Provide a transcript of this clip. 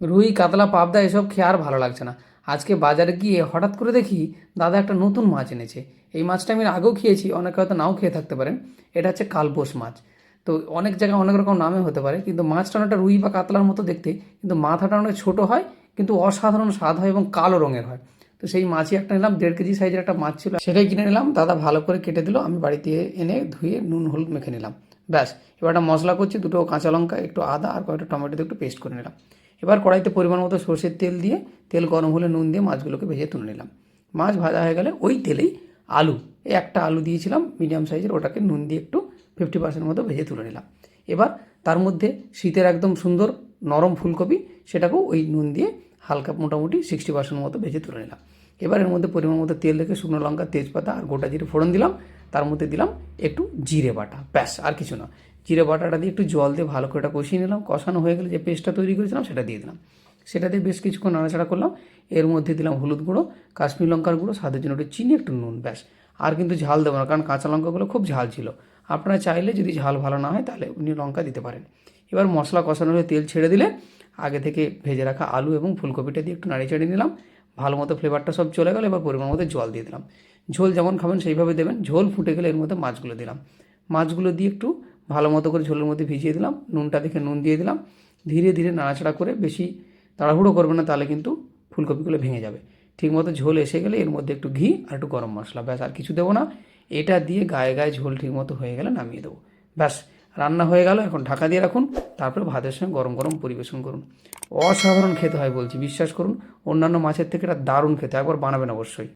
রুই, কাতলা, পাবদা এসব খেয়ে আর ভালো লাগছে না। আজকে বাজারে গিয়ে হঠাৎ করে দেখি দাদা একটা নতুন মাছ এনেছে। এই মাছটা আমি আগেও খেয়েছি, অনেকে হয়তো নাও খেয়ে থাকতে পারেন। এটা হচ্ছে কালবোস মাছ। তো অনেক জায়গায় অনেক রকম নামে হতে পারে, কিন্তু মাছটা অনেকটা রুই বা কাতলার মতো দেখতে, কিন্তু মাথাটা অনেক ছোটো হয়, কিন্তু অসাধারণ স্বাদ হয় এবং কালো রঙের হয়। তো সেই মাছই একটা নিলাম, দেড় কেজি সাইজের একটা মাছ ছিল, সেটাই কিনে নিলাম। দাদা ভালো করে কেটে দিল, আমি বাড়িতে এনে ধুয়ে নুন, হলুদ মেখে নিলাম। ব্যাস, এবার একটা মশলা করছি, দুটো কাঁচা লঙ্কা, একটু আদা আর কয়েকটা টমেটো একটু পেস্ট করে নিলাম। এবার কড়াইতে পরিমাণ মতো সর্ষের তেল দিয়ে তেল গরম হলে নুন দিয়ে মাছগুলোকে ভেজে তুলে নিলাম। মাছ ভাজা হয়ে গেলে ওই তেলেই আলু, এই একটা আলু দিয়েছিলাম মিডিয়াম সাইজের ওটাকে নুন দিয়ে একটু ফিফটি পার্সেন্ট মতো ভেজে তুলে নিলাম। এবার তার মধ্যে শীতের একদম সুন্দর নরম ফুলকপি, সেটাকেও ওই নুন দিয়ে হালকা মোটামুটি সিক্সটি পার্সেন্ট মতো ভেজে তুলে নিলাম। এবার এর মধ্যে পরিমাণ মতো তেল রেখে শুকনো লঙ্কা, তেজপাতা আর গোটা জিরে ফোড়ন দিলাম। তার মধ্যে দিলাম একটু জিরে বাটা। ব্যাস, আর কিছু না। জিরে বাটাটা দিয়ে একটু জল দিয়ে ভালো করে এটা কষিয়ে নিলাম। কষানো হয়ে গেলে যে পেস্টটা তৈরি করেছিলাম সেটা দিয়ে দিলাম। সেটা দিয়ে বেশ কিছুক্ষণ নাড়াচাড়া করলাম। এর মধ্যে দিলাম হলুদ গুঁড়ো, কাশ্মীর লঙ্কার গুঁড়ো, স্বাদের জন্য একটু চিনি, একটু নুন, ব্যাস। আর কিন্তু ঝাল দেবো না, কারণ কাঁচা লঙ্কাগুলো খুব ঝাল ছিল। আপনারা চাইলে যদি ঝাল ভালো না হয় তাহলে উনি লঙ্কা দিতে পারেন। এবার মশলা কষানো হয়ে তেল ছেড়ে দিলে আগে থেকে ভেজে রাখা আলু এবং ফুলকপিটা দিয়ে একটু নাড়িয়ে চাড়িয়ে নিলাম। ভালো মতো ফ্লেভারটা সব চলে গেল, এবার পরিমাণ মতো জল দিয়ে দিলাম। ঝোল যেমন খাবেন সেইভাবে দেবেন, ঝোল ফুটে গেলে এর মধ্যে মাছগুলো দিলাম। মাছগুলো দিয়ে একটু ভালো মতো করে ঝোলের মধ্যে ভিজিয়ে দিলাম, নুনটা দেখে নুন দিয়ে দিলাম। ধীরে ধীরে নাড়াচাড়া করে বেশি তাড়াহুড়ো করবে না, তাহলে কিন্তু ফুলকপিগুলো ভেঙে যাবে। ঠিকমতো ঝোল এসে গেলে এর মধ্যে একটু ঘি আর একটু গরম মশলা, ব্যাস আর কিছু দেবো না। এটা দিয়ে গায়ে গায়ে ঝোল ঠিকমতো হয়ে গেলে নামিয়ে দেবো। ব্যাস। রান্না হয়ে গেল, এখন ঢাকা দিয়ে রাখুন, তারপরে ভাতের সঙ্গে গরম গরম পরিবেশন করুন। অসাধারণ খেতে হয় বলছি, বিশ্বাস করুন, অন্যান্য মাছের থেকে এটা দারুণ খেতে একবার বানাবেন অবশ্যই।